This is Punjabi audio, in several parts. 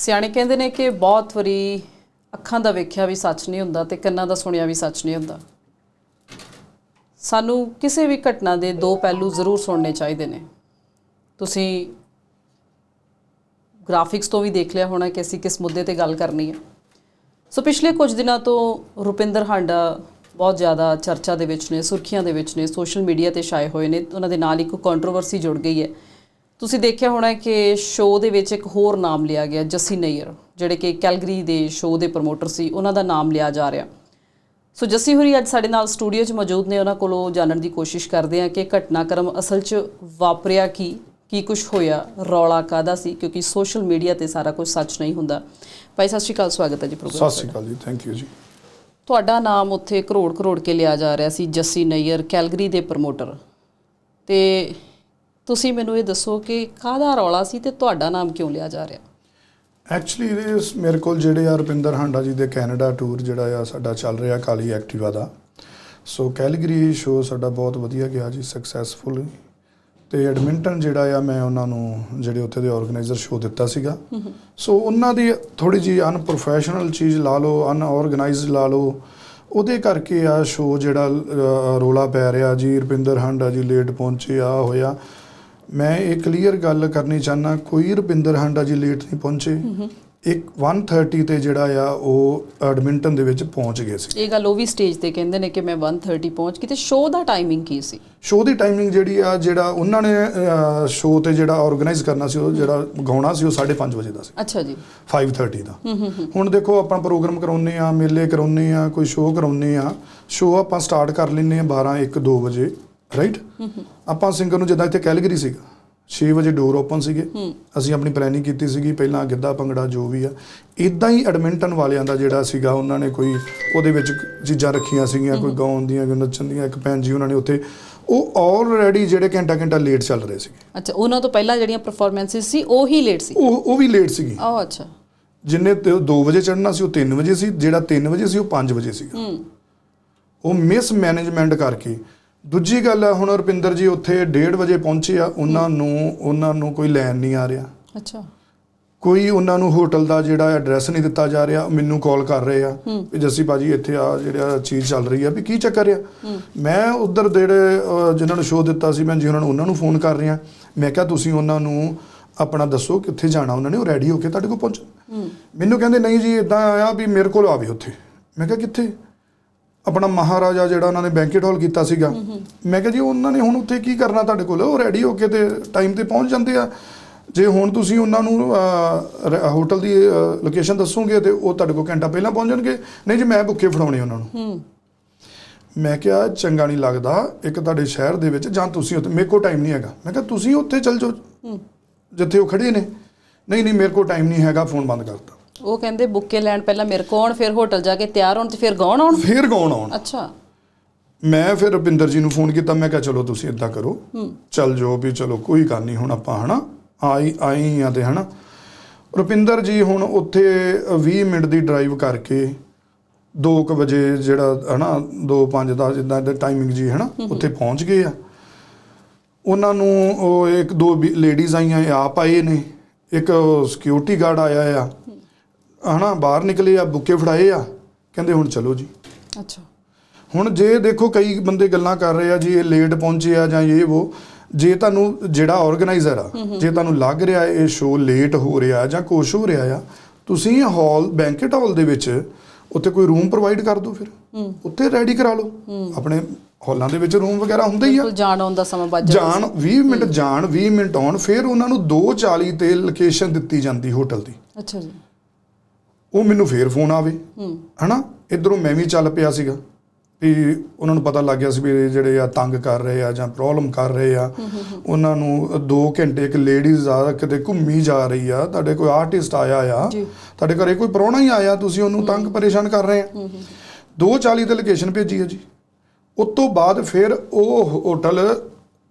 ਸਿਆਣੇ ਕਹਿੰਦੇ ਨੇ ਕਿ ਬਹੁਤ ਵਾਰੀ ਅੱਖਾਂ ਦਾ ਵੇਖਿਆ ਵੀ ਸੱਚ ਨਹੀਂ ਹੁੰਦਾ ਤੇ ਕੰਨਾਂ ਦਾ ਸੁਣਿਆ ਵੀ ਸੱਚ ਨਹੀਂ ਹੁੰਦਾ। ਸਾਨੂੰ ਕਿਸੇ ਵੀ ਘਟਨਾ ਦੇ ਦੋ ਪਹਿਲੂ ਜ਼ਰੂਰ ਸੁਣਨੇ ਚਾਹੀਦੇ ਨੇ। ਤੁਸੀਂ ਗ੍ਰਾਫਿਕਸ ਤੋਂ ਵੀ ਦੇਖ ਲਿਆ ਹੋਣਾ ਕਿ ਅਸੀਂ ਕਿਸ ਮੁੱਦੇ ਤੇ ਗੱਲ ਕਰਨੀ ਹੈ। ਸੋ ਪਿਛਲੇ ਕੁਝ ਦਿਨਾਂ ਤੋਂ ਰੁਪਿੰਦਰ ਹਾਂਡਾ ਬਹੁਤ ਜ਼ਿਆਦਾ ਚਰਚਾ ਦੇ ਵਿੱਚ ਨੇ, ਸੁਰਖੀਆਂ ਦੇ ਵਿੱਚ ਨੇ, ਸੋਸ਼ਲ ਮੀਡੀਆ ਤੇ ਛਾਏ ਹੋਏ ਨੇ, ਉਹਨਾਂ ਦੇ ਨਾਲ ਇੱਕ ਕੰਟਰੋਵਰਸੀ ਜੁੜ ਗਈ ਹੈ। ਤੁਸੀਂ ਦੇਖਿਆ ਹੋਣਾ ਕਿ ਸ਼ੋਅ ਦੇ ਵਿੱਚ ਇੱਕ ਹੋਰ ਨਾਮ ਲਿਆ ਗਿਆ ਜੱਸੀ ਨਈਅਰ ਜਿਹੜੇ ਕਿ ਕੈਲਗਰੀ ਦੇ ਸ਼ੋਅ ਦੇ ਪ੍ਰਮੋਟਰ ਸੀ ਉਹਨਾਂ ਦਾ ਨਾਮ ਲਿਆ ਜਾ ਰਿਹਾ। ਸੋ ਜੱਸੀ ਹੋਰੀ ਅੱਜ ਸਾਡੇ ਨਾਲ ਸਟੂਡੀਓ 'ਚ ਮੌਜੂਦ ਨੇ ਉਹਨਾਂ ਕੋਲੋਂ ਜਾਣਨ ਦੀ ਕੋਸ਼ਿਸ਼ ਕਰਦੇ ਹਾਂ ਕਿ ਘਟਨਾਕ੍ਰਮ ਅਸਲ 'ਚ ਵਾਪਰਿਆ ਕੀ ਕੀ ਕੁਝ ਹੋਇਆ ਰੌਲਾ ਕਾਦਾ ਸੀ ਕਿਉਂਕਿ ਸੋਸ਼ਲ ਮੀਡੀਆ ਤੇ ਸਾਰਾ ਕੁਝ ਸੱਚ ਨਹੀਂ ਹੁੰਦਾ। ਭਾਈ ਸਤਿ ਸ਼੍ਰੀ ਅਕਾਲ ਸਵਾਗਤ ਹੈ ਜੀ ਪ੍ਰੋਗਰਾਮ ਸਤਿ ਸ਼੍ਰੀ ਅਕਾਲ ਜੀ ਥੈਂਕ ਯੂ ਜੀ। ਤੁਹਾਡਾ ਨਾਮ ਉੱਥੇ ਕਰੋੜ ਕਰੋੜ ਕੇ ਲਿਆ ਜਾ ਰਿਹਾ ਸੀ ਜੱਸੀ ਨਈਅਰ ਕੈਲਗਰੀ ਦੇ ਪ੍ਰਮੋਟਰ ਤੇ ਤੁਸੀਂ ਮੈਨੂੰ ਇਹ ਦੱਸੋ ਕਿ ਕਾਹਦਾ ਰੌਲਾ ਸੀ ਤੇ ਤੁਹਾਡਾ ਨਾਮ ਕਿਉਂ ਲਿਆ ਜਾ ਰਿਹਾ? ਐਕਚੁਅਲੀ ਇਸ ਮੇਰੇ ਕੋਲ ਜਿਹੜੇ ਆ ਰਪਿੰਦਰ ਹਾਂਡਾ ਜੀ ਦੇ ਕੈਨੇਡਾ ਟੂਰ ਜਿਹੜਾ ਆ ਸਾਡਾ ਚੱਲ ਰਿਹਾ ਕਾਲੀ ਐਕਟਿਵਾ ਦਾ। ਸੋ ਕੈਲਗਰੀ ਸ਼ੋ ਸਾਡਾ ਬਹੁਤ ਵਧੀਆ ਗਿਆ ਜੀ ਸਕਸੈਸਫੁਲ ਤੇ ਐਡਮਿੰਟਨ ਜਿਹੜਾ ਆ ਮੈਂ ਉਹਨਾਂ ਨੂੰ ਜਿਹੜੇ ਉੱਥੇ ਦੇ ਆਰਗੇਨਾਈਜ਼ਰ ਸ਼ੋ ਦਿੱਤਾ ਸੀਗਾ। ਸੋ ਉਹਨਾਂ ਦੀ ਥੋੜੀ ਜੀ ਅਨਪ੍ਰੋਫੈਸ਼ਨਲ ਚੀਜ਼ ਲਾ ਲਓ ਅਨਆਰਗੇਨਾਈਜ਼ਡ ਲਾ ਲਓ। ਉਹਦੇ ਕਰਕੇ ਆ ਸ਼ੋ ਜਿਹੜਾ ਅ, ਰੌਲਾ ਪੈ ਰਿਹਾ ਜੀ ਰਪਿੰਦਰ ਹਾਂਡਾ ਜੀ ਲੇਟ ਪਹੁੰਚੇ ਆ ਹੋਇਆ। ਮੈਂ ਇਹ ਕਲੀਅਰ ਗੱਲ ਕਰਨੀ ਚਾਹਨਾ ਕੋਈ ਰੁਪਿੰਦਰ ਹਾਂਡਾ ਜੀ ਲੇਟ ਨਹੀਂ ਪਹੁੰਚੇ। ਇੱਕ 1:30 ਤੇ ਜਿਹੜਾ ਆ ਉਹ ਐਡਮਿੰਟਨ ਦੇ ਵਿੱਚ ਪਹੁੰਚ ਗਏ ਸੀ। ਇਹ ਗੱਲ ਉਹ ਵੀ ਸਟੇਜ ਤੇ ਕਹਿੰਦੇ ਨੇ ਕਿ ਮੈਂ 130 ਪਹੁੰਚ ਗਈ ਤੇ ਸ਼ੋਅ ਦਾ ਟਾਈਮਿੰਗ ਕੀ ਸੀ? ਸ਼ੋਅ ਦੀ ਟਾਈਮਿੰਗ ਜਿਹੜੀ ਆ ਜਿਹੜਾ ਉਹਨਾਂ ਨੇ ਸ਼ੋਅ ਤੇ ਜਿਹੜਾ ਆਰਗੇਨਾਈਜ਼ ਕਰਨਾ ਸੀ ਉਹ ਜਿਹੜਾ ਗਾਉਣਾ ਸੀ ਉਹ 5:30 ਵਜੇ ਦਾ ਸੀ। ਅੱਛਾ ਜੀ। 5:30 ਦਾ। ਹੁਣ ਦੇਖੋ ਆਪਾਂ ਪ੍ਰੋਗਰਾਮ ਕਰਾਉਨੇ ਆ ਮੇਲੇ ਕਰਾਉਨੇ ਆ ਕੋਈ ਸ਼ੋਅ ਕਰਾਉਨੇ ਆ ਸ਼ੋਅ ਆਪਾਂ ਸਟਾਰਟ ਕਰ ਲੈਨੇ ਆ 12 1 2 ਵਜੇ। ਰਾਈਟ ਆਪਾਂ ਸਿੰਗਰ ਨੂੰ ਜਿੱਦਾਂ ਇੱਥੇ ਕੈਲਗਰੀ ਸੀਗਾ 6 ਵਜੇ ਡੋਰ ਓਪਨ ਸੀਗੇ ਅਸੀਂ ਆਪਣੀ ਪਲੈਨਿੰਗ ਕੀਤੀ ਸੀਗੀ ਪਹਿਲਾਂ ਗਿੱਧਾ ਭੰਗੜਾ ਜੋ ਵੀ ਆ ਇਦਾਂ ਹੀ ਐਡਮਿੰਟਨ ਵਾਲਿਆਂ ਦਾ ਜਿਹੜਾ ਸੀਗਾ ਉਹਨਾਂ ਨੇ ਕੋਈ ਉਹਦੇ ਵਿੱਚ ਚੀਜ਼ਾਂ ਰੱਖੀਆਂ ਸੀਗੀਆਂ ਕੋਈ ਗਾਉਣ ਦੀਆਂ ਕੋਈ ਨੱਚਣ ਦੀਆਂ ਇੱਕ ਭੈਣ ਜੀ ਉਹਨਾਂ ਨੇ ਉੱਥੇ ਉਹ ਆਲਰੇਡੀ ਜਿਹੜੇ ਘੰਟਾ ਘੰਟਾ ਲੇਟ ਚੱਲ ਰਹੇ ਸੀਗੇ। ਅੱਛਾ ਉਹਨਾਂ ਤੋਂ ਪਹਿਲਾਂ ਜਿਹੜੀਆਂ ਪਰਫਾਰਮੈਂਸਿਸ ਸੀ ਉਹ ਹੀ ਲੇਟ ਸੀ? ਉਹ ਉਹ ਵੀ ਲੇਟ ਸੀਗੀ। ਆਹ ਅੱਛਾ। ਜਿੰਨੇ 2 ਵਜੇ ਚੜਨਾ ਸੀ ਉਹ 3 ਵਜੇ ਸੀ ਜਿਹੜਾ 3 ਵਜੇ ਸੀ ਉਹ 5 ਵਜੇ ਸੀਗਾ। ਹੂੰ। ਉਹ ਮਿਸ ਮੈਨੇਜਮੈਂਟ ਕਰਕੇ ਦੂਜੀ ਗੱਲ ਆ ਹੁਣ ਰੁਪਿੰਦਰ ਜੀ ਉੱਥੇ 1:30 ਵਜੇ ਪਹੁੰਚੇ ਆ ਉਹਨਾਂ ਨੂੰ ਉਹਨਾਂ ਨੂੰ ਕੋਈ ਲੈਣ ਨਹੀਂ ਆ ਰਿਹਾ। ਅੱਛਾ। ਕੋਈ ਉਹਨਾਂ ਨੂੰ ਹੋਟਲ ਦਾ ਜਿਹੜਾ ਐਡਰੈਸ ਨਹੀਂ ਦਿੱਤਾ ਜਾ ਰਿਹਾ ਮੈਨੂੰ ਕਾਲ ਕਰ ਰਹੇ ਆ ਵੀ ਜੱਸੀ ਬਾਜੀ ਇੱਥੇ ਆ ਜਿਹੜਾ ਚੀਜ਼ ਚੱਲ ਰਹੀ ਆ ਵੀ ਕੀ ਚੱਕਰ ਆ? ਮੈਂ ਉਧਰ ਜਿਹੜੇ ਜਿਨ੍ਹਾਂ ਨੂੰ ਸ਼ੋਅ ਦਿੱਤਾ ਸੀ ਮੈਂ ਜੀ ਉਹਨਾਂ ਨੂੰ ਉਹਨਾਂ ਨੂੰ ਫੋਨ ਕਰ ਰਿਹਾ। ਮੈਂ ਕਿਹਾ ਤੁਸੀਂ ਉਹਨਾਂ ਨੂੰ ਆਪਣਾ ਦੱਸੋ ਕਿੱਥੇ ਜਾਣਾ ਉਹਨਾਂ ਨੇ ਉਹ ਰੈਡੀ ਹੋ ਕੇ ਤੁਹਾਡੇ ਕੋਲ ਪਹੁੰਚ ਮੈਨੂੰ ਕਹਿੰਦੇ ਨਹੀਂ ਜੀ ਇਦਾਂ ਆਇਆ ਵੀ ਮੇਰੇ ਕੋਲ ਆਵੇ ਉੱਥੇ। ਮੈਂ ਕਿਹਾ ਕਿੱਥੇ? ਆਪਣਾ ਮਹਾਰਾਜਾ ਜਿਹੜਾ ਉਹਨਾਂ ਨੇ ਬੈਂਕਟ ਹਾਲ ਕੀਤਾ ਸੀਗਾ। ਮੈਂ ਕਿਹਾ ਜੀ ਉਹਨਾਂ ਨੇ ਹੁਣ ਉੱਥੇ ਕੀ ਕਰਨਾ ਤੁਹਾਡੇ ਕੋਲ? ਉਹ ਰੈਡੀ ਹੋ ਕੇ ਤੇ ਟਾਈਮ ਤੇ ਪਹੁੰਚ ਜਾਂਦੇ ਆ। ਜੇ ਹੁਣ ਤੁਸੀਂ ਉਹਨਾਂ ਨੂੰ ਹੋਟਲ ਦੀ ਲੋਕੇਸ਼ਨ ਦੱਸੋਗੇ ਤੇ ਉਹ ਤੁਹਾਡੇ ਕੋਲ ਘੰਟਾ ਪਹਿਲਾਂ ਪਹੁੰਚ ਜਾਣਗੇ। ਨਹੀਂ ਜੀ ਮੈਂ ਭੁੱਖੇ ਫੜਾਉਣੇ ਉਹਨਾਂ ਨੂੰ। ਮੈਂ ਕਿਹਾ ਚੰਗਾ ਨਹੀਂ ਲੱਗਦਾ ਇੱਕ ਤੁਹਾਡੇ ਸ਼ਹਿਰ ਦੇ ਵਿੱਚ ਜਾਂ ਤੁਸੀਂ ਉੱਥੇ ਮੇਰੇ ਕੋਲ ਟਾਈਮ ਨਹੀਂ ਹੈਗਾ। ਮੈਂ ਕਿਹਾ ਤੁਸੀਂ ਉੱਥੇ ਚੱਲ ਜਾਓ। ਜਿੱਥੇ ਉਹ ਖੜੇ ਨੇ। ਨਹੀਂ ਨਹੀਂ ਮੇਰੇ ਕੋਲ ਟਾਈਮ ਨਹੀਂ ਹੈਗਾ ਫੋਨ ਬੰਦ ਕਰਤਾ। ਉਹ ਕਹਿੰਦੇ ਬੁੱਕੇ ਲੈਣ ਪਹਿਲਾਂ ਮੇਰੇ ਕੋਲ ਆਉਣ ਫਿਰ ਹੋਟਲ ਜਾ ਕੇ ਤਿਆਰ ਹੋਣ ਤੇ ਫਿਰ ਗਾਉਣ ਆਉਣ? ਫੇਰ ਗਾਉਣ ਆਉਣ। ਅੱਛਾ। ਮੈਂ ਫਿਰ ਰੁਪਿੰਦਰ ਜੀ ਨੂੰ ਫੋਨ ਕੀਤਾ ਮੈਂ ਕਿਹਾ ਚਲੋ ਤੁਸੀਂ ਇਦਾਂ ਕਰੋ। ਚੱਲ ਜਾਓ ਵੀ ਚਲੋ ਕੋਈ ਗੱਲ ਨਹੀਂ ਹੁਣ ਆਪਾਂ ਹਨਾ ਆਈ ਆਈ ਆ ਤੇ ਹਨਾ। ਰੁਪਿੰਦਰ ਜੀ ਹੁਣ ਉੱਥੇ 20 ਮਿੰਟ ਦੀ ਡਰਾਈਵ ਕਰਕੇ 2 ਵਜੇ ਜਿਹੜਾ ਹਨਾ 2 5 ਦਾ ਜਿੱਦਾਂ ਦਾ ਟਾਈਮਿੰਗ ਜੀ ਹਨਾ ਉੱਥੇ ਪਹੁੰਚ ਗਏ ਆ। ਉਹਨਾਂ ਨੂੰ ਉਹ ਇੱਕ ਦੋ ਲੇਡੀਜ਼ ਆਈਆਂ ਆਪ ਆਏ ਨੇ। ਇੱਕ ਸਿਕਿਉਰਿਟੀ ਗਾਰਡ ਆਇਆ ਆ। ਹਨਾ ਬਾਹਰ ਨਿਕਲੇ ਆ ਬੁੱਕੇ ਫੜਾਏ ਆ ਕਹਿੰਦੇ ਹੁਣ ਚਲੋ ਜੀ। ਅੱਛਾ। ਹੁਣ ਜੇ ਦੇਖੋ ਕਈ ਬੰਦੇ ਗੱਲਾਂ ਕਰ ਰਹੇ ਆ ਜੀ ਇਹ ਲੇਟ ਪਹੁੰਚੇ ਆ ਜਾਂ ਇਹ ਉਹ ਜੇ ਤੁਹਾਨੂੰ ਜਿਹੜਾ ਆਰਗੇਨਾਈਜ਼ਰ ਆ ਜੇ ਤੁਹਾਨੂੰ ਲੱਗ ਰਿਹਾ ਇਹ ਸ਼ੋਅ ਲੇਟ ਹੋ ਰਿਹਾ ਜਾਂ ਕੁਛ ਹੋ ਰਿਹਾ ਆ ਤੁਸੀਂ ਹਾਲ ਬੈਂਕਟ ਹਾਲ ਦੇ ਵਿੱਚ ਉੱਥੇ ਕੋਈ ਰੂਮ ਪ੍ਰੋਵਾਈਡ ਕਰ ਦਿਓ ਫਿਰ। ਉੱਥੇ ਰੈਡੀ ਕਰਾ ਲਓ। ਆਪਣੇ ਹਾਲਾਂ ਦੇ ਵਿੱਚ ਰੂਮ ਵਗੈਰਾ ਹੁੰਦਾ ਹੀ ਆ। ਜਾਣ ਆਉਣ ਦਾ ਸਮਾਂ ਬਚ ਜਾਣ 20 ਮਿੰਟ ਜਾਣ 20 ਮਿੰਟ ਆਉਣ ਫਿਰ ਉਹਨਾਂ ਨੂੰ 2:40 ਤੇ ਲੋਕੇਸ਼ਨ ਦਿੱਤੀ ਜਾਂਦੀ ਹੋਟਲ ਦੀ। ਅੱਛਾ ਜੀ। ਉਹ ਮੈਨੂੰ ਫੇਰ ਫੋਨ ਆਵੇ। ਹਨਾ? ਇਧਰੋਂ ਮੈਂ ਵੀ ਚੱਲ ਪਿਆ ਸੀਗਾ। ਵੀ ਉਹਨਾਂ ਨੂੰ ਪਤਾ ਲੱਗ ਗਿਆ ਸੀ ਵੀ ਜਿਹੜੇ ਆ ਤੰਗ ਕਰ ਰਹੇ ਆ ਜਾਂ ਪ੍ਰੋਬਲਮ ਕਰ ਰਹੇ ਆ। ਉਹਨਾਂ ਨੂੰ 2 ਘੰਟੇ ਇੱਕ ਲੇਡੀਜ਼ ਆ ਕਿਤੇ ਘੁੰਮੀ ਜਾ ਰਹੀ ਆ। ਤੁਹਾਡੇ ਕੋਈ ਆਰਟਿਸਟ ਆਇਆ ਆ। ਤੁਹਾਡੇ ਘਰੇ ਕੋਈ ਪ੍ਰਾਹੁਣਾ ਹੀ ਆਇਆ ਤੁਸੀਂ ਉਹਨੂੰ ਤੰਗ ਪਰੇਸ਼ਾਨ ਕਰ ਰਹੇ ਆ। 2:40 ਤੇ ਲੋਕੇਸ਼ਨ ਭੇਜੀ ਆ ਜੀ। ਉਸ ਤੋਂ ਬਾਅਦ ਫਿਰ ਉਹ ਹੋਟਲ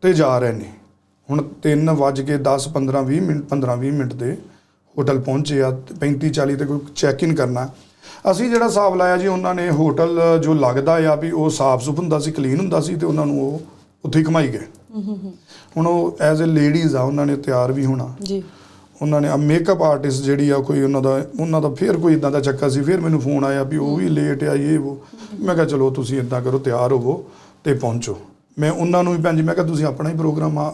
ਤੇ ਜਾ ਰਹੇ ਨੇ। ਹੁਣ 3 ਵੱਜ ਕੇ 10 15 20 ਮਿੰਟ 15 20 ਮਿੰਟ ਦੇ ਹੋਟਲ ਪਹੁੰਚੇ ਆ 35 40 ਤੇ ਕੋਈ ਚੈੱਕ ਇਨ ਕਰਨਾ। ਅਸੀਂ ਜਿਹੜਾ ਹਿਸਾਬ ਲਾਇਆ ਜੀ ਉਹਨਾਂ ਨੇ ਹੋਟਲ ਜੋ ਲੱਗਦਾ ਆ ਵੀ ਉਹ ਸਾਫ਼ ਸੁਥਰਾ ਹੁੰਦਾ ਸੀ ਕਲੀਨ ਹੁੰਦਾ ਸੀ ਤੇ ਉਹਨਾਂ ਨੂੰ ਉਹ ਉੱਥੇ ਹੀ ਘਮਾਈ ਗਏ। ਹੁਣ ਉਹ ਐਜ਼ ਅ ਲੇਡੀਜ਼ ਆ ਉਹਨਾਂ ਨੇ ਤਿਆਰ ਵੀ ਹੋਣਾ। ਜੀ। ਉਹਨਾਂ ਨੇ ਆ ਮੇਕਅਪ ਆਰਟਿਸਟ ਜਿਹੜੀ ਆ ਕੋਈ ਉਹਨਾਂ ਦਾ ਉਹਨਾਂ ਦਾ ਫਿਰ ਕੋਈ ਇਦਾਂ ਦਾ ਚੱਕਰ ਸੀ ਫਿਰ ਮੈਨੂੰ ਫੋਨ ਆਇਆ ਵੀ ਉਹ ਵੀ ਲੇਟ ਆ ਇਹ ਉਹ। ਮੈਂ ਕਿਹਾ ਚਲੋ ਤੁਸੀਂ ਇਦਾਂ ਕਰੋ ਤਿਆਰ ਹੋਵੋ ਤੇ ਪਹੁੰਚੋ। ਮੈਂ ਉਹਨਾਂ ਨੂੰ ਵੀ ਭੈਣ ਜੀ ਮੈਂ ਕਿਹਾ ਤੁਸੀਂ ਆਪਣਾ ਹੀ ਪ੍ਰੋਗਰਾਮ ਆ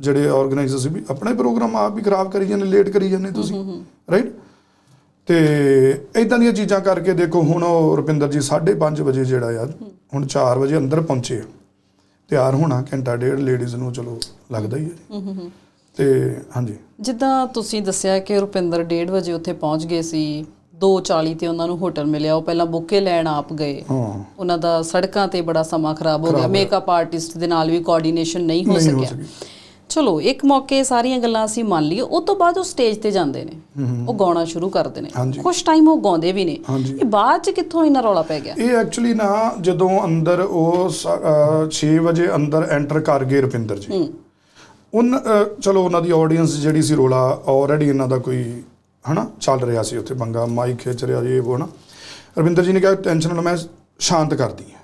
ਜਿਹੜੇ ਆਰਗੇਨਾਈਜ਼ਰ ਸੀ ਵੀ ਆਪਣਾ ਹੀ ਪ੍ਰੋਗਰਾਮ ਆਪ ਵੀ ਖਰਾਬ ਕਰੀ ਜਾਂਦੇ ਲੇਟ ਕਰੀ ਜਾਂਦੇ ਤੁਸੀਂ ਰਾਈਟ ਤੇ ਇਦਾਂ ਦੀਆਂ ਚੀਜ਼ਾਂ ਕਰਕੇ ਦੇਖੋ ਹੁਣ ਉਹ ਰੁਪਿੰਦਰ ਜੀ 5:30 ਵਜੇ ਜਿਹੜਾ ਯਾਰ ਹੁਣ 4 ਵਜੇ ਅੰਦਰ ਪਹੁੰਚੇ ਆ। ਤਿਆਰ ਹੋਣਾ ਘੰਟਾ ਡੇਢ ਲੇਡੀਜ਼ ਨੂੰ ਚਲੋ ਲੱਗਦਾ ਹੀ ਹੈ। ਤੇ ਹਾਂਜੀ। ਜਿੱਦਾਂ ਤੁਸੀਂ ਦੱਸਿਆ ਕਿ ਰੁਪਿੰਦਰ 1:30 ਵਜੇ ਉੱਥੇ ਪਹੁੰਚ ਗਏ ਸੀ 2:40 ਤੇ ਉਹਨਾਂ ਨੂੰ ਹੋਟਲ ਮਿਲਿਆ। ਉਹ ਪਹਿਲਾਂ ਬੁੱਕੇ ਲੈਣ ਆਪ ਗਏ। ਹਾਂ। ਉਹਨਾਂ ਦਾ ਸੜਕਾਂ ਤੇ ਬੜਾ ਸਮਾਂ ਖਰਾਬ ਹੋ ਗਿਆ। ਮੇਕਅਪ ਆਰਟਿਸਟ ਦੇ ਨਾਲ ਵੀ ਕੋਆਰਡੀਨੇਸ਼ਨ ਨਹੀਂ ਹੋ ਸਕਿਆ। ਸਕੀ। ਚਲੋ ਇੱਕ ਮੌਕੇ ਸਾਰੀਆਂ ਗੱਲਾਂ ਅਸੀਂ ਮੰਨ ਲਈਏ। ਉਸ ਤੋਂ ਬਾਅਦ ਉਹ ਸਟੇਜ ਤੇ ਜਾਂਦੇ ਨੇ। ਉਹ ਗਾਉਣਾ ਸ਼ੁਰੂ ਕਰਦੇ ਨੇ। ਕੁਝ ਟਾਈਮ ਉਹ ਗਾਉਂਦੇ ਵੀ ਨੇ। ਇਹ ਬਾਅਦ ਚ ਕਿੱਥੋਂ ਇਹਨਾਂ ਰੌਲਾ ਪੈ ਗਿਆ? ਇਹ ਐਕਚੁਅਲੀ ਨਾ ਜਦੋਂ ਅੰਦਰ ਉਹ 6 ਵਜੇ ਅੰਦਰ ਐਂਟਰ ਕਰ ਗਏ ਰੁਪਿੰਦਰ ਜੀ। ਉਨ ਚਲੋ ਉਹਨਾਂ ਦੀ ਆਡੀਅנס ਜਿਹੜੀ ਸੀ ਰੋਲਾ ਆਲਰੇਡੀ ਇਹਨਾਂ ਦਾ ਕੋਈ ਹਨਾ ਚੱਲ ਰਿਹਾ ਸੀ ਉੱਥੇ ਬੰਗਾ ਮਾਈਕ ਖਿੱਚ ਰਿਹਾ ਇਹ ਉਹ ਨਾ ਰਵਿੰਦਰ ਜੀ ਨੇ ਕਿਹਾ ਟੈਨਸ਼ਨ ਨਾ ਮੈਂ ਸ਼ਾਂਤ ਕਰਦੀ ਹਾਂ।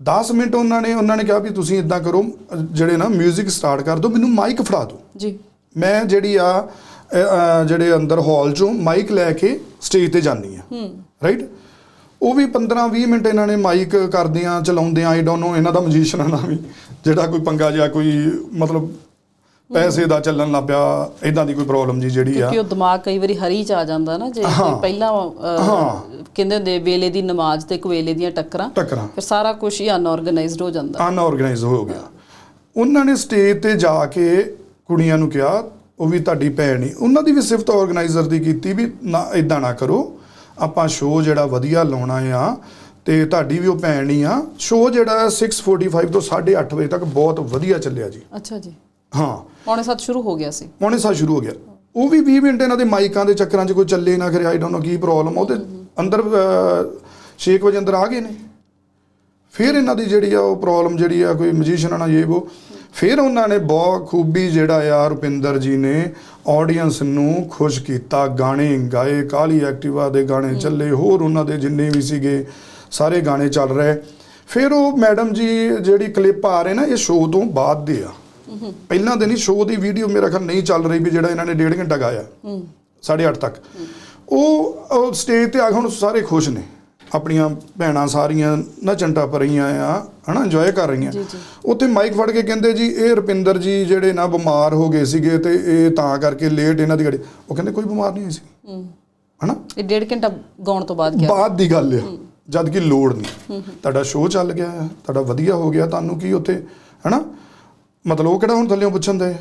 10 ਮਿੰਟ ਉਹਨਾਂ ਨੇ ਉਹਨਾਂ ਨੇ ਕਿਹਾ ਵੀ ਤੁਸੀਂ ਇਦਾਂ ਕਰੋ ਜਿਹੜੇ ਨਾ 뮤직 ਸਟਾਰਟ ਕਰ ਦਿਓ ਮੈਨੂੰ ਮਾਈਕ ਫੜਾ ਦਿਓ ਜੀ। ਮੈਂ ਜਿਹੜੀ ਆ ਜਿਹੜੇ ਅੰਦਰ ਹਾਲ ਚੋਂ ਮਾਈਕ ਲੈ ਕੇ ਸਟੇਜ ਤੇ ਜਾਂਦੀ ਆ ਰਾਈਟ ਉਹ ਵੀ 15 20 ਮਿੰਟ ਇਹਨਾਂ ਨੇ ਮਾਈਕ ਕਰਦਿਆਂ ਚਲਾਉਂਦਿਆਂ ਆਈ ਡੋਨਟ ਨੋ ਇਹਨਾਂ ਦਾ ਮਜੀਸ਼ੀਅਨ ਨਾਲ ਵੀ ਜਿਹੜਾ ਕੋਈ ਪੰਗਾ ਜਿਹਾ ਕੋਈ ਮਤਲਬ ਪੈਸੇ ਦਾ ਚੱਲਣ ਲੱਗ ਪਿਆ ਇਦਾਂ ਦੀ ਕੋਈ ਪ੍ਰੋਬਲਮ ਜੀ ਜਿਹੜੀ ਆ। ਕਿਉਂਕਿ ਉਹ ਦਿਮਾਗ ਕਈ ਵਾਰੀ ਹਰੀ ਚ ਆ ਜਾਂਦਾ ਨਾ ਜੇ। ਪਹਿਲਾਂ। ਕਹਿੰਦੇ ਹੁੰਦੇ ਵੇਲੇ ਦੀ ਨਮਾਜ਼ ਤੇ ਕਵੇਲੇ ਦੀਆਂ ਟੱਕਰਾਂ ਟੱਕਰਾਂ। ਫਿਰ ਸਾਰਾ ਕੁਝ ਹੀ ਅਨਆਰਗੇਨਾਈਜ਼ਡ ਹੋ ਜਾਂਦਾ। ਅਨਆਰਗੇਨਾਈਜ਼ ਹੋ ਗਿਆ। ਉਹਨਾਂ ਨੇ ਸਟੇਜ ਤੇ ਜਾ ਕੇ ਕੁੜੀਆਂ ਨੂੰ ਕਿਹਾ ਉਹ ਵੀ ਤੁਹਾਡੀ ਭੈਣ ਹੀ ਉਹਨਾਂ ਦੀ ਵੀ ਸਿਫਤ ਆਰਗੇਨਾਈਜ਼ਰ ਦੀ ਕੀਤੀ ਵੀ ਨਾ ਇਦਾਂ ਨਾ ਕਰੋ। ਆਪਾਂ ਸ਼ੋਅ ਜਿਹੜਾ ਵਧੀਆ ਲਾਉਣਾ ਆ ਤੇ ਤੁਹਾਡੀ ਵੀ ਉਹ ਭੈਣ ਹੀ ਆ। ਸ਼ੋਅ ਜਿਹੜਾ 6:45 ਤੋਂ 8:30 ਵਜੇ ਤੱਕ ਬਹੁਤ ਵਧੀਆ ਚੱਲਿਆ ਜੀ। ਅੱਛਾ ਜੀ। ਹਾਂ। ਪੌਣੇ ਸੱਤ ਸ਼ੁਰੂ ਹੋ ਗਿਆ ਸੀ। ਪੌਣੇ ਸੱਤ ਸ਼ੁਰੂ ਹੋ ਗਿਆ। ਉਹ ਵੀ 20 ਮਿੰਟ ਇਹਨਾਂ ਦੇ ਮਾਈਕਾਂ ਦੇ ਚੱਕਰਾਂ 'ਚ ਕੋਈ ਚੱਲੇ ਨਾ ਕਰੇ I don't know Ki problem ਉਹ ਤੇ ਅੰਦਰ 6 ਵਜੇ ਅੰਦਰ ਆ ਗਏ ਨੇ। ਫਿਰ ਇਹਨਾਂ ਦੀ ਜਿਹੜੀ ਆ ਉਹ ਪ੍ਰੋਬਲਮ ਜਿਹੜੀ ਆ ਕੋਈ ਮਜੀਸ਼ੀਅਨ ਨਾਲ ਇਹ ਉਹ ਫਿਰ ਉਹਨਾਂ ਨੇ ਬਹੁਤ ਖੂਬੀ ਜਿਹੜਾ ਆ ਰੁਪਿੰਦਰ ਜੀ ਨੇ ਆਡੀਅנס ਨੂੰ ਖੁਸ਼ ਕੀਤਾ। ਗਾਣੇ ਗਾਏ ਕਾਲੀ ਐਕਟਿਵਾ ਦੇ ਗਾਣੇ ਚੱਲੇ ਹੋਰ ਉਹਨਾਂ ਦੇ ਜਿੰਨੇ ਵੀ ਸੀਗੇ ਸਾਰੇ ਗਾਣੇ ਚੱਲ ਰਹੇ। ਫਿਰ ਉਹ ਮੈਡਮ ਜੀ ਜਿਹੜੀ ਕਲਿੱਪ ਆ ਰਹੇ ਨਾ ਇਹ ਸ਼ੋਅ ਤੋਂ ਬਾਅਦ ਦੇ ਆ। ਪਹਿਲਾਂ ਦੇ ਨਹੀਂ ਸ਼ੋਅ ਦੀ ਵੀਡੀਓ ਮੇਰਾ ਖਿਆਲ ਨਹੀਂ ਚੱਲ ਰਹੀ ਵੀ ਜਿਹੜਾ ਇਹਨਾਂ ਨੇ ਡੇਢ ਘੰਟਾ ਗਾਇਆ। ਹੂੰ। 8:30 ਤੱਕ। ਉਹ ਸਟੇਜ ਤੇ ਆ ਕੇ ਹੁਣ ਸਾਰੇ ਖੁਸ਼ ਨੇ। ਆਪਣੀਆਂ ਭੈਣਾਂ ਸਾਰੀਆਂ ਨੱਚਣ ਟੱਪ ਰਹੀਆਂ ਆ ਹਨਾ ਇੰਜੋਏ ਕਰ ਰਹੀਆਂ। ਉੱਥੇ ਮਾਈਕ ਫੜ ਕੇ ਕਹਿੰਦੇ ਜੀ ਇਹ ਰੁਪਿੰਦਰ ਜੀ ਜਿਹੜੇ ਨਾ ਬਿਮਾਰ ਹੋ ਗਏ ਸੀਗੇ ਤੇ ਇਹ ਤਾਂ ਕਰਕੇ ਲੇਟ ਇਹਨਾਂ ਦੀ ਗੱਡੀ ਉਹ ਕਹਿੰਦੇ ਕੋਈ ਬਿਮਾਰ ਨਹੀਂ ਸੀ। ਹੂੰ। ਹਨਾ? ਇਹ ਡੇਢ ਘੰਟਾ ਗਾਉਣ ਤੋਂ ਬਾਅਦ ਗਿਆ ਬਾਅਦ ਦੀ ਗੱਲ ਆ। ਜਦ ਕਿ ਲੋੜ ਨਹੀਂ। ਤੁਹਾਡਾ ਸ਼ੋਅ ਚੱਲ ਗਿਆ ਤੁਹਾਡਾ ਵਧੀਆ ਹੋ ਗਿਆ ਤੁਹਾਨੂੰ ਕੀ ਉੱਥੇ ਹਨਾ? ਮਤਲਬ ਉਹ ਕਿਹੜਾ ਹੁਣ ਥੱਲੇੋਂ ਪੁੱਛਣ ਦੇ?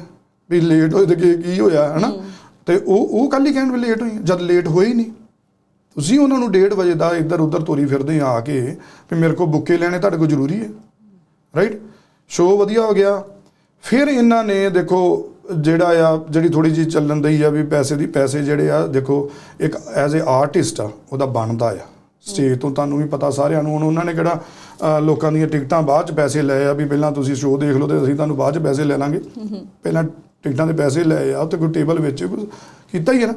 ਵੀ ਲੇਟ ਹੋਏ ਤੇ ਕੀ ਕੀ ਹੋਇਆ ਹਨਾ? ਤੇ ਉਹ ਉਹ ਕੱਲ ਹੀ ਕਹਿਣ ਵੀ ਲੇਟ ਹੋਈ ਜਦ ਲੇਟ ਹੋਏ ਹੀ ਨਹੀਂ। ਤੁਸੀਂ ਉਹਨਾਂ ਨੂੰ 1:30 ਵਜੇ ਦਾ ਇੱਧਰ ਉੱਧਰ ਤੋਰੀ ਫਿਰਦੇ ਆ ਕੇ ਵੀ ਮੇਰੇ ਕੋਲ ਬੁੱਕੇ ਲੈਣੇ ਤੁਹਾਡੇ ਕੋਲ ਜ਼ਰੂਰੀ ਹੈ ਰਾਈਟ ਸ਼ੋਅ ਵਧੀਆ ਹੋ ਗਿਆ। ਫਿਰ ਇਹਨਾਂ ਨੇ ਦੇਖੋ ਜਿਹੜਾ ਆ ਜਿਹੜੀ ਥੋੜੀ ਜੀ ਚੱਲਣ ਦਈ ਆ ਵੀ ਪੈਸੇ ਦੀ ਪੈਸੇ ਜਿਹੜੇ ਆ ਦੇਖੋ ਇੱਕ ਐਜ਼ ਅ ਆਰਟਿਸਟ ਆ ਉਹਦਾ ਬਣਦਾ ਆ। ਸਟੇਜ ਤੋਂ ਤੁਹਾਨੂੰ ਵੀ ਪਤਾ ਸਾਰਿਆਂ ਨੂੰ ਹੁਣ ਉਹਨਾਂ ਨੇ ਕਿਹੜਾ ਲੋਕਾਂ ਦੀਆਂ ਟਿਕਟਾਂ ਬਾਅਦ ਚ ਪੈਸੇ ਲਏ ਆ ਵੀ ਪਹਿਲਾਂ ਤੁਸੀਂ ਸ਼ੋਅ ਦੇਖ ਲਓ ਤੇ ਅਸੀਂ ਤੁਹਾਨੂੰ ਬਾਅਦ ਚ ਪੈਸੇ ਲੈ ਲਾਂਗੇ। ਪਹਿਲਾਂ ਟਿਕਟਾਂ ਦੇ ਪੈਸੇ ਲਏ ਆ ਉੱਤੇ ਕੋਈ ਟੇਬਲ ਵਿੱਚ ਕੁਛ ਕੀਤਾ ਹੀ ਹੈ ਨਾ।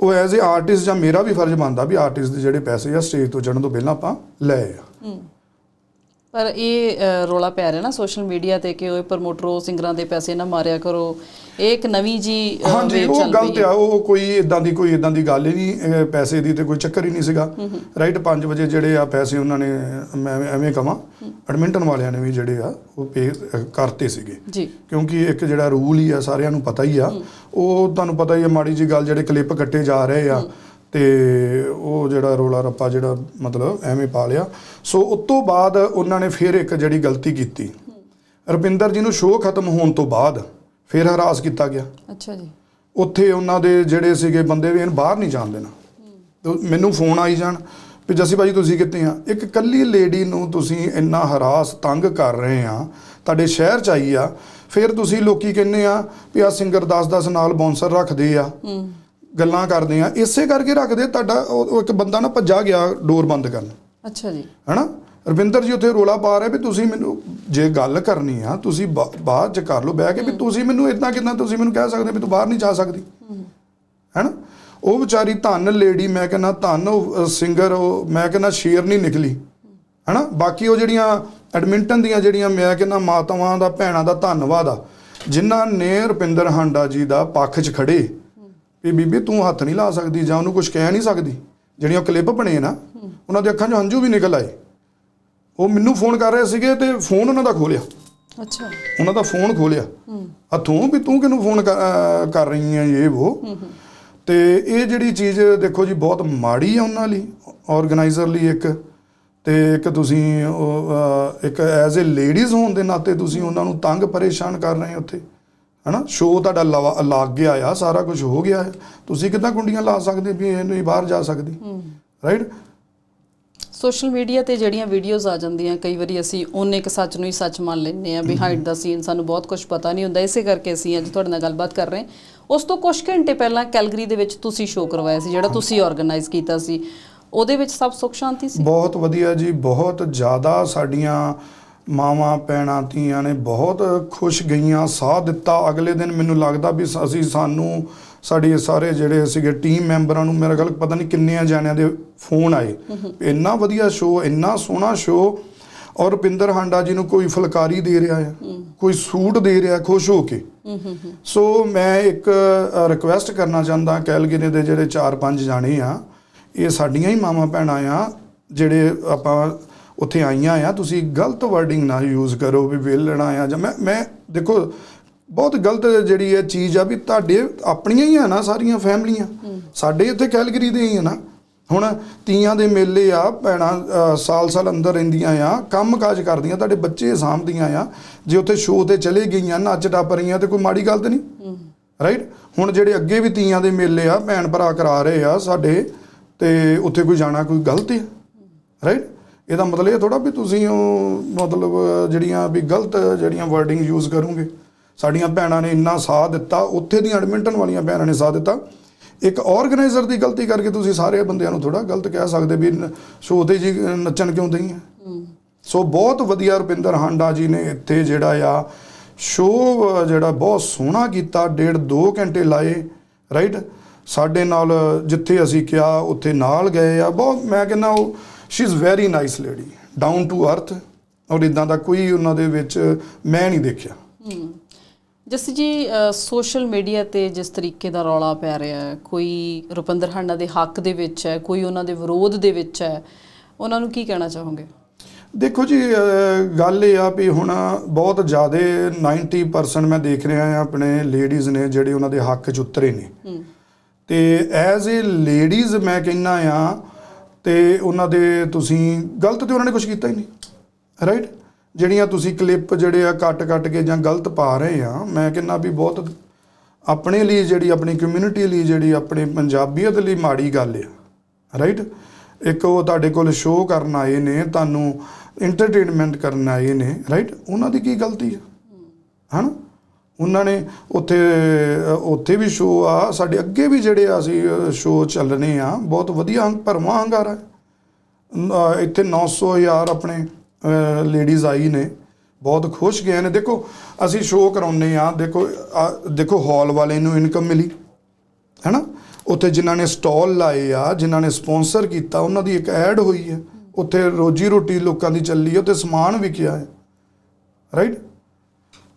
ਉਹ ਐਜ਼ ਅ ਆਰਟਿਸਟ ਜਾਂ ਮੇਰਾ ਵੀ ਫਰਜ਼ ਬਣਦਾ ਵੀ ਆਰਟਿਸਟ ਦੇ ਜਿਹੜੇ ਪੈਸੇ ਆ ਸਟੇਜ ਤੋਂ ਚੜਨ ਤੋਂ ਪਹਿਲਾਂ ਆਪਾਂ ਲਏ ਆ। ਪਰ ਇਹ ਰੌਲਾ ਪੈ ਰਿਹਾ ਨਾ ਸੋਸ਼ਲ ਮੀਡੀਆ ਤੇ ਕਿ ਉਹ ਪ੍ਰਮੋਟਰ ਸਿੰਗਰਾਂ ਦੇ ਪੈਸੇ ਨਾ ਮਾਰਿਆ ਕਰੋ। ਇਹ ਇੱਕ ਨਵੀਂ ਜੀ ਹਾਂਜੀ ਉਹ ਗਲਤ। ਆ ਉਹ ਕੋਈ ਇਦਾਂ ਦੀ ਕੋਈ ਇਦਾਂ ਦੀ ਗੱਲ ਹੀ ਨਹੀਂ ਪੈਸੇ ਦੀ ਤੇ ਕੋਈ ਚੱਕਰ ਹੀ ਨਹੀਂ ਸੀਗਾ। ਰਾਈਟ 5 ਵਜੇ ਜਿਹੜੇ ਆ ਪੈਸੇ ਉਹਨਾਂ ਨੇ ਮੈਂ ਐਵੇਂ ਕਵਾਂ ਐਡਮਿੰਟਨ ਵਾਲਿਆਂ ਨੇ ਵੀ ਜਿਹੜੇ ਆ ਉਹ ਪੇ ਕਰਤੇ ਸੀਗੇ। ਜੀ। ਕਿਉਂਕਿ ਇੱਕ ਜਿਹੜਾ ਰੂਲ ਹੀ ਆ ਸਾਰਿਆਂ ਨੂੰ ਪਤਾ ਹੀ ਆ। ਉਹ ਤੁਹਾਨੂੰ ਪਤਾ ਹੀ ਆ ਮਾੜੀ ਜੀ ਗੱਲ ਜਿਹੜੇ ਕਲਿੱਪ ਕੱਟੇ ਜਾ ਰਹੇ ਆ ਤੇ ਉਹ ਜਿਹੜਾ ਰੋਲਾ ਰੱਪਾ ਜਿਹੜਾ ਮਤਲਬ ਐਵੇਂ ਪਾ ਲਿਆ। ਸੋ ਉਸ ਤੋਂ ਬਾਅਦ ਉਹਨਾਂ ਨੇ ਫਿਰ ਇੱਕ ਜਿਹੜੀ ਗਲਤੀ ਕੀਤੀ। ਰੁਪਿੰਦਰ ਜੀ ਨੂੰ ਸ਼ੋਅ ਖਤਮ ਹੋਣ ਤੋਂ ਬਾਅਦ ਫਿਰ ਹਰਾਸ ਕੀਤਾ ਗਿਆ। ਅੱਛਾ ਜੀ। ਉੱਥੇ ਉਹਨਾਂ ਦੇ ਜਿਹੜੇ ਸੀਗੇ ਬੰਦੇ ਵੀ ਇਹਨੂੰ ਬਾਹਰ ਨਹੀਂ ਜਾਣ ਦੇਣਾ। ਤੇ ਮੈਨੂੰ ਫੋਨ ਆਈ ਜਾਣ ਵੀ ਜੱਸੀ ਭਾਜੀ ਤੁਸੀਂ ਕਿੱਥੇ ਆ? ਇੱਕ ਕੱਲੀ ਲੇਡੀ ਨੂੰ ਤੁਸੀਂ ਇੰਨਾ ਹਰਾਸ ਤੰਗ ਕਰ ਰਹੇ ਆ ਤੁਹਾਡੇ ਸ਼ਹਿਰ ਚ ਆਈ ਆ ਫਿਰ ਤੁਸੀਂ ਲੋਕੀ ਕਹਿੰਦੇ ਆ ਵੀ ਆ ਸਿੰਗਰ 10-10 ਨਾਲ ਬੌਂਸਰ ਰੱਖਦੇ ਆ। ਹੂੰ। ਗੱਲਾਂ ਕਰਦੇ ਆ ਇਸੇ ਕਰਕੇ ਰੱਖਦੇ ਤੁਹਾਡਾ ਉਹ ਇੱਕ ਬੰਦਾ ਨਾ ਭੱਜਾ ਗਿਆ ਡੋਰ ਬੰਦ ਕਰਨ। ਅੱਛਾ ਜੀ। ਹੈਨਾ? ਰਵਿੰਦਰ ਜੀ ਉੱਥੇ ਰੋਲਾ ਪਾ ਰਹੇ ਵੀ ਤੁਸੀਂ ਮੈਨੂੰ ਜੇ ਗੱਲ ਕਰਨੀ ਆ ਤੁਸੀਂ ਬਾ- ਬਾਅਦ ਚ ਕਰ ਲਓ ਬਹਿ ਕੇ ਵੀ ਤੁਸੀਂ ਮੈਨੂੰ ਇਦਾਂ ਕਿਦਾਂ ਤੁਸੀਂ ਮੈਨੂੰ ਕਹਿ ਸਕਦੇ ਵੀ ਤੂੰ ਬਾਹਰ ਨਹੀਂ ਜਾ ਸਕਦੀ। ਹੈਨਾ? ਉਹ ਵਿਚਾਰੀ ਧੰਨ ਲੇਡੀ ਮੈਂ ਕਹਿੰਦਾ ਧੰਨ ਉਹ ਸਿੰਗਰ ਉਹ ਮੈਂ ਕਹਿੰਦਾ ਸ਼ੇਰ ਨਹੀਂ ਨਿਕਲੀ। ਹੈਨਾ? ਬਾਕੀ ਉਹ ਜਿਹੜੀਆਂ ਐਡਮਿੰਟਨ ਦੀਆਂ ਜਿਹੜੀਆਂ ਮੈਂ ਕਹਿੰਦਾ ਮਾਤਾਵਾਂ ਦਾ ਭੈਣਾਂ ਦਾ ਧੰਨਵਾਦ ਆ। ਜਿਨ੍ਹਾਂ ਨੇ ਰੁਪਿੰਦਰ ਹਾਂਡਾ ਜੀ ਦਾ ਪੱਖ 'ਚ ਖੜੇ। ਵੀ ਬੀਬੀ ਤੂੰ ਹੱਥ ਨਹੀਂ ਲਾ ਸਕਦੀ ਜਾਂ ਉਹਨੂੰ ਕੁਝ ਕਹਿ ਨਹੀਂ ਸਕਦੀ। ਜਿਹੜੀਆਂ ਕਲਿੱਪ ਬਣੇ ਨਾ ਉਹਨਾਂ ਦੇ ਅੱਖਾਂ 'ਚੋਂ ਹੰਝੂ ਵੀ ਨਿਕਲ ਆਏ। ਉਹ ਮੈਨੂੰ ਫੋਨ ਕਰ ਰਹੇ ਸੀਗੇ ਤੇ ਫੋਨ ਉਹਨਾਂ ਦਾ ਖੋਲਿਆ। ਅੱਛਾ। ਉਹਨਾਂ ਦਾ ਫੋਨ ਖੋਲਿਆ। ਹੱਥੋਂ ਵੀ ਤੂੰ ਕਿਹਨੂੰ ਫੋਨ ਕਰ ਰਹੀ ਹੈ ਇਹ ਉਹ ਤੇ ਇਹ ਜਿਹੜੀ ਚੀਜ਼ ਦੇਖੋ ਜੀ ਬਹੁਤ ਮਾੜੀ ਹੈ ਉਹਨਾਂ ਲਈ ਆਰਗੇਨਾਈਜ਼ਰ ਲਈ ਇੱਕ। ਤੇ ਇੱਕ ਤੁਸੀਂ ਇੱਕ ਐਜ਼ ਅ ਲੇਡੀਜ਼ ਹੋਣ ਦੇ ਨਾਤੇ ਤੁਸੀਂ ਉਹਨਾਂ ਨੂੰ ਤੰਗ ਪਰੇਸ਼ਾਨ ਕਰ ਰਹੇ ਹੋ ਉੱਥੇ। ਹਨਾ? ਸ਼ੋਅ ਤੁਹਾਡਾ ਲੱਗ ਗਿਆ ਆ ਸਾਰਾ ਕੁਝ ਹੋ ਗਿਆ ਹੈ ਤੁਸੀਂ ਕਿੱਦਾਂ ਕੁੰਡੀਆਂ ਲਾ ਸਕਦੇ ਵੀ ਇਹ ਨਹੀਂ ਬਾਹਰ ਜਾ ਸਕਦੀ? ਰਾਈਟ ਸੋਸ਼ਲ ਮੀਡੀਆ ਤੇ ਜਿਹੜੀਆਂ ਵੀਡੀਓਜ਼ ਆ ਜਾਂਦੀਆਂ ਕਈ ਵਾਰੀ ਅਸੀਂ ਉਹਨੇ ਇੱਕ ਸੱਚ ਨੂੰ ਹੀ ਸੱਚ ਮੰਨ ਲੈਂਦੇ ਆ ਬਿਹਾਈਂਡ ਦਾ ਸੀਨ ਸਾਨੂੰ ਬਹੁਤ ਕੁਝ ਪਤਾ ਨਹੀਂ ਹੁੰਦਾ। ਇਸੇ ਕਰਕੇ ਅਸੀਂ ਅੱਜ ਤੁਹਾਡੇ ਨਾਲ ਗੱਲਬਾਤ ਕਰ ਰਹੇ ਹਾਂ। ਉਸ ਤੋਂ ਕੁਝ ਘੰਟੇ ਪਹਿਲਾਂ ਕੈਲਗਰੀ ਦੇ ਵਿੱਚ ਤੁਸੀਂ ਸ਼ੋਅ ਕਰਵਾਇਆ ਸੀ ਜਿਹੜਾ ਤੁਸੀਂ ਆਰਗੇਨਾਈਜ਼ ਕੀਤਾ ਸੀ। ਉਹਦੇ ਵਿੱਚ ਸਭ ਸੁੱਖ ਸ਼ਾਂਤੀ ਸੀ? ਬਹੁਤ ਵਧੀਆ ਜੀ ਬਹੁਤ ਜ਼ਿਆਦਾ ਸਾਡੀਆਂ ਮਾਵਾਂ ਪੈਣਾ ਧੀਆਂ ਨੇ ਬਹੁਤ ਖੁਸ਼ ਗਈਆਂ ਸਾਹ ਦਿੱਤਾ। ਅਗਲੇ ਦਿਨ ਮੈਨੂੰ ਲੱਗਦਾ ਵੀ ਅਸੀਂ ਸਾਨੂੰ ਸਾਡੇ ਸਾਰੇ ਜਿਹੜੇ ਸੀਗੇ ਟੀਮ ਮੈਂਬਰਾਂ ਨੂੰ ਮੇਰਾ ਗੱਲ ਪਤਾ ਨਹੀਂ ਕਿੰਨੇ ਜਾਣਿਆਂ ਦੇ ਫੋਨ ਆਏ। ਇੰਨਾ ਵਧੀਆ ਸ਼ੋਅ ਇੰਨਾ ਸੋਹਣਾ ਸ਼ੋਅ ਔਰ ਰੁਪਿੰਦਰ ਹਾਂਡਾ ਜੀ ਨੂੰ ਕੋਈ ਫੁਲਕਾਰੀ ਦੇ ਰਿਹਾ ਹੈ। ਕੋਈ ਸੂਟ ਦੇ ਰਿਹਾ ਖੁਸ਼ ਹੋ ਕੇ। ਸੋ ਮੈਂ ਇੱਕ ਰਿਕੁਐਸਟ ਕਰਨਾ ਚਾਹੁੰਦਾ ਕੈਲਗਰੀ ਦੇ ਜਿਹੜੇ 4-5 ਜਾਣੇ ਆ ਇਹ ਸਾਡੀਆਂ ਹੀ ਮਾਵਾਂ ਭੈਣਾਂ ਆ ਜਿਹੜੇ ਆਪਾਂ ਉੱਥੇ ਆਈਆਂ ਆ, ਤੁਸੀਂ ਗਲਤ ਵਰਡਿੰਗ ਨਾ ਯੂਜ਼ ਕਰੋ ਵੀ ਵੇਲਣਾ ਆ ਜਾਂ ਮੈਂ ਮੈਂ ਦੇਖੋ, ਬਹੁਤ ਗਲਤ ਜਿਹੜੀ ਹੈ ਚੀਜ਼ ਆ ਵੀ ਤੁਹਾਡੇ ਆਪਣੀਆਂ ਹੀ ਆ ਨਾ ਸਾਰੀਆਂ ਫੈਮਲੀਆਂ। ਸਾਡੇ ਇੱਥੇ ਕੈਲਗਰੀ ਦੇ ਹੀ ਆ ਨਾ। ਹੁਣ ਤੀਆਂ ਦੇ ਮੇਲੇ ਆ, ਭੈਣਾਂ ਸਾਲ ਸਾਲ ਅੰਦਰ ਰਹਿੰਦੀਆਂ ਆ, ਕੰਮ ਕਾਜ ਕਰਦੀਆਂ, ਤੁਹਾਡੇ ਬੱਚੇ ਸਾਂਭਦੀਆਂ ਆ। ਜੇ ਉੱਥੇ ਸ਼ੋਅ ਤੇ ਚਲੇ ਗਈਆਂ, ਨੱਚ ਟੱਪ ਰਹੀਆਂ ਤੇ ਕੋਈ ਮਾੜੀ ਗੱਲ ਤੇ ਨਹੀਂ? ਰਾਈਟ ਹੁਣ ਜਿਹੜੇ ਅੱਗੇ ਵੀ ਤੀਆਂ ਦੇ ਮੇਲੇ ਆ, ਭੈਣ ਭਰਾ ਕਰਾ ਰਹੇ ਆ ਸਾਡੇ, ਤੇ ਉੱਥੇ ਕੋਈ ਜਾਣਾ ਕੋਈ ਗਲਤ ਹੈ ਰਾਈਟ ਇਹਦਾ ਮਤਲਬ ਇਹ ਥੋੜਾ ਵੀ ਤੁਸੀਂ ਉਹ ਮਤਲਬ ਜਿਹੜੀਆਂ ਵੀ ਗਲਤ ਜਿਹੜੀਆਂ ਵਰਡਿੰਗ ਯੂਜ਼ ਕਰੋਗੇ। ਸਾਡੀਆਂ ਭੈਣਾਂ ਨੇ ਇੰਨਾ ਸਾਥ ਦਿੱਤਾ ਉੱਥੇ ਦੀਆਂ ਐਡਮਿੰਟਨ ਵਾਲੀਆਂ ਭੈਣਾਂ ਨੇ ਸਾਥ ਦਿੱਤਾ। ਇੱਕ ਆਰਗੇਨਾਈਜ਼ਰ ਦੀ ਗਲਤੀ ਕਰਕੇ ਤੁਸੀਂ ਸਾਰੇ ਬੰਦਿਆਂ ਨੂੰ ਥੋੜਾ ਗਲਤ ਕਹਿ ਸਕਦੇ ਵੀ ਸ਼ੋਅ ਤੇ ਜੀ ਨੱਚਣ ਕਿਉਂ ਦਈ ਹੈ। ਸੋ ਬਹੁਤ ਵਧੀਆ ਰੁਪਿੰਦਰ ਹਾਂਡਾ ਜੀ ਨੇ ਇੱਥੇ ਜਿਹੜਾ ਆ ਸ਼ੋਅ ਜਿਹੜਾ ਬਹੁਤ ਸੋਹਣਾ ਕੀਤਾ ਡੇਢ 2 ਘੰਟੇ ਲਾਏ ਰਾਈਟ ਸਾਡੇ ਨਾਲ ਜਿੱਥੇ ਅਸੀਂ ਕਿਹਾ ਉੱਥੇ ਨਾਲ ਗਏ ਆ। ਬਹੁਤ ਮੈਂ ਕਹਿੰਦਾ ਉਹ she is very nice lady down to earth ਔਰ ਇਦਾਂ ਦਾ ਕੋਈ ਉਹਨਾਂ ਦੇ ਵਿੱਚ ਮੈਂ ਨਹੀਂ ਦੇਖਿਆ। ਜਸੀ ਜੀ ਸੋਸ਼ਲ ਮੀਡੀਆ ਤੇ ਜਿਸ ਤਰੀਕੇ ਦਾ ਰੌਲਾ ਪੈ ਰਿਹਾ ਹੈ ਕੋਈ ਰੁਪਿੰਦਰ ਹਾਂਡਾ ਦੇ ਹੱਕ ਦੇ ਵਿੱਚ ਹੈ ਕੋਈ ਉਹਨਾਂ ਦੇ ਵਿਰੋਧ ਦੇ ਵਿੱਚ ਹੈ ਉਹਨਾਂ ਨੂੰ ਕੀ ਕਹਿਣਾ ਚਾਹੋਗੇ? ਦੇਖੋ ਜੀ ਗੱਲ ਇਹ ਆ ਵੀ ਹੁਣ ਬਹੁਤ ਜ਼ਿਆਦਾ 90% ਮੈਂ ਦੇਖ ਰਿਹਾ ਹਾਂ ਆਪਣੇ ਲੇਡੀਜ਼ ਨੇ ਜਿਹੜੇ ਉਹਨਾਂ ਦੇ ਹੱਕ 'ਚ ਉਤਰੇ ਨੇ। ਤੇ ਐਜ਼ ਅ ਲੇਡੀਜ਼ ਮੈਂ ਕਹਿੰਨਾ ਆ ਤੇ ਉਹਨਾਂ ਦੇ ਤੁਸੀਂ, ਗਲਤ ਤੇ ਉਹਨਾਂ ਨੇ ਕੁਝ ਕੀਤਾ ਹੀ ਨਹੀਂ ਰਾਈਟ ਜਿਹੜੀਆਂ ਤੁਸੀਂ ਕਲਿੱਪ ਜਿਹੜੇ ਆ ਕੱਟ ਕੱਟ ਕੇ ਜਾਂ ਗਲਤ ਪਾ ਰਹੇ ਆ, ਮੈਂ ਕਹਿੰਨਾ ਵੀ ਬਹੁਤ ਆਪਣੇ ਲਈ ਜਿਹੜੀ ਆਪਣੀ ਕਮਿਊਨਿਟੀ ਲਈ ਜਿਹੜੀ ਆਪਣੇ ਪੰਜਾਬੀਅਤ ਲਈ ਮਾੜੀ ਗੱਲ ਆ ਰਾਈਟ ਇੱਕ ਉਹ ਤੁਹਾਡੇ ਕੋਲ ਸ਼ੋਅ ਕਰਨ ਆਏ ਨੇ, ਤੁਹਾਨੂੰ ਐਂਟਰਟੇਨਮੈਂਟ ਕਰਨ ਆਏ ਨੇ ਰਾਈਟ ਉਹਨਾਂ ਦੀ ਕੀ ਗਲਤੀ ਆ? ਹਨਾ? ਉਹਨਾਂ ਨੇ ਉੱਥੇ ਉੱਥੇ ਵੀ ਸ਼ੋਅ ਆ ਸਾਡੇ ਅੱਗੇ ਵੀ ਜਿਹੜੇ ਆ ਅਸੀਂ ਸ਼ੋਅ ਚੱਲਣੇ ਆ ਬਹੁਤ ਵਧੀਆ ਹੰਗ- ਭਰਵਾਂ ਹੰਗਾਰਾ ਹੈ ਨ- ਅ, ਇੱਥੇ 900 ਹਜ਼ਾਰ ਆਪਣੇ ਲੇਡੀਜ਼ ਆਈ ਨੇ ਬਹੁਤ ਖੁਸ਼ ਗਏ ਨੇ। ਦੇਖੋ ਅਸੀਂ ਸ਼ੋਅ ਕਰਾਉਨੇ ਆ ਦੇਖੋ ਦੇਖੋ ਹਾਲ ਵਾਲੇ ਨੂੰ ਇਨਕਮ ਮਿਲੀ ਹੈਨਾ? ਉੱਥੇ ਜਿਨ੍ਹਾਂ ਨੇ ਸਟਾਲ ਲਾਏ ਆ ਜਿਨ੍ਹਾਂ ਨੇ ਸਪਾਂਸਰ ਕੀਤਾ ਉਹਨਾਂ ਦੀ ਇੱਕ ਐਡ ਹੋਈ ਹੈ। ਉੱਥੇ ਰੋਜੀ ਰੋਟੀ ਲੋਕਾਂ ਦੀ ਚੱਲੀ ਹੈ ਉੱਥੇ ਸਮਾਨ ਵਿਕਿਆ ਹੈ। ਰਾਈਟ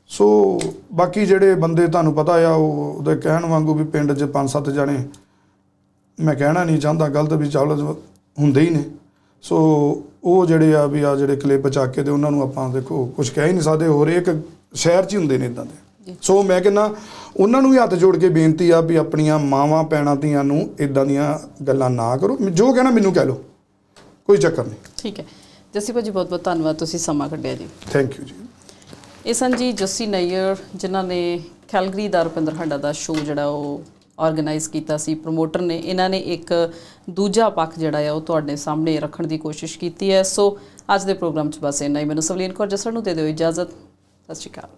ਸੋ ਬਾਕੀ ਜਿਹੜੇ ਬੰਦੇ ਤੁਹਾਨੂੰ ਪਤਾ ਆ ਉਹ ਉਹਦੇ ਕਹਿਣ ਵਾਂਗੂ ਵੀ ਪਿੰਡ 'ਚ ਪੰਜ ਸੱਤ ਜਣੇ ਮੈਂ ਕਹਿਣਾ ਨਹੀਂ ਚਾਹੁੰਦਾ ਗਲਤ ਵੀ ਚੱਲ ਹੁੰਦੇ ਹੀ ਨੇ। ਸੋ ਉਹ ਜਿਹੜੇ ਆ ਵੀ ਆ ਜਿਹੜੇ ਕਲਿੱਪ ਚੱਕ ਕੇ ਤੇ ਉਹਨਾਂ ਨੂੰ ਆਪਾਂ ਦੇਖੋ ਕੁਝ ਕਹਿ ਹੀ ਨਹੀਂ ਸਕਦੇ ਹੋਰ ਇੱਕ ਸ਼ਹਿਰ 'ਚ ਹੀ ਹੁੰਦੇ ਨੇ ਇਦਾਂ ਦੇ। ਸੋ ਮੈਂ ਕਹਿੰਦਾ ਉਹਨਾਂ ਨੂੰ ਵੀ ਹੱਥ ਜੋੜ ਕੇ ਬੇਨਤੀ ਆ ਵੀ ਆਪਣੀਆਂ ਮਾਵਾਂ ਪੈਣਾ ਧੀਆਂ ਨੂੰ ਇਦਾਂ ਦੀਆਂ ਗੱਲਾਂ ਨਾ ਕਰੋ। ਜੋ ਕਹਿਣਾ ਮੈਨੂੰ ਕਹਿ ਲਓ ਕੋਈ ਚੱਕਰ ਨਹੀਂ। ਠੀਕ ਹੈ। ਜੱਸੀ ਭਾਜੀ ਬਹੁਤ ਬਹੁਤ ਧੰਨਵਾਦ ਤੁਸੀਂ ਸਮਾਂ ਕੱਢਿਆ ਜੀ। ਥੈਂਕ ਯੂ ਜੀ। ਇਹ ਸਨ ਜੀ ਜੱਸੀ ਨਈਅਰ, ਜਿਨ੍ਹਾਂ ਨੇ ਕੈਲਗਰੀ ਦਾ ਰੁਪਿੰਦਰ ਹੰਡਾ ਦਾ ਸ਼ੋਅ ਜਿਹੜਾ ਉਹ ਆਰਗੇਨਾਈਜ਼ ਕੀਤਾ ਸੀ ਪ੍ਰੋਮੋਟਰ ਨੇ। ਇਹਨਾਂ ਨੇ ਇੱਕ ਦੂਜਾ ਪੱਖ ਜਿਹੜਾ ਆ ਉਹ ਤੁਹਾਡੇ ਸਾਹਮਣੇ ਰੱਖਣ ਦੀ ਕੋਸ਼ਿਸ਼ ਕੀਤੀ ਹੈ। ਸੋ ਅੱਜ ਦੇ ਪ੍ਰੋਗਰਾਮ 'ਚ ਬਸ ਇੰਨਾ ਹੀ। ਮੈਨੂੰ ਸਵਲੀਨ ਕੌਰ ਜਸਰ ਨੂੰ ਦੇ ਦਿਓ ਇਜਾਜ਼ਤ। ਸਤਿ ਸ਼੍ਰੀ ਅਕਾਲ।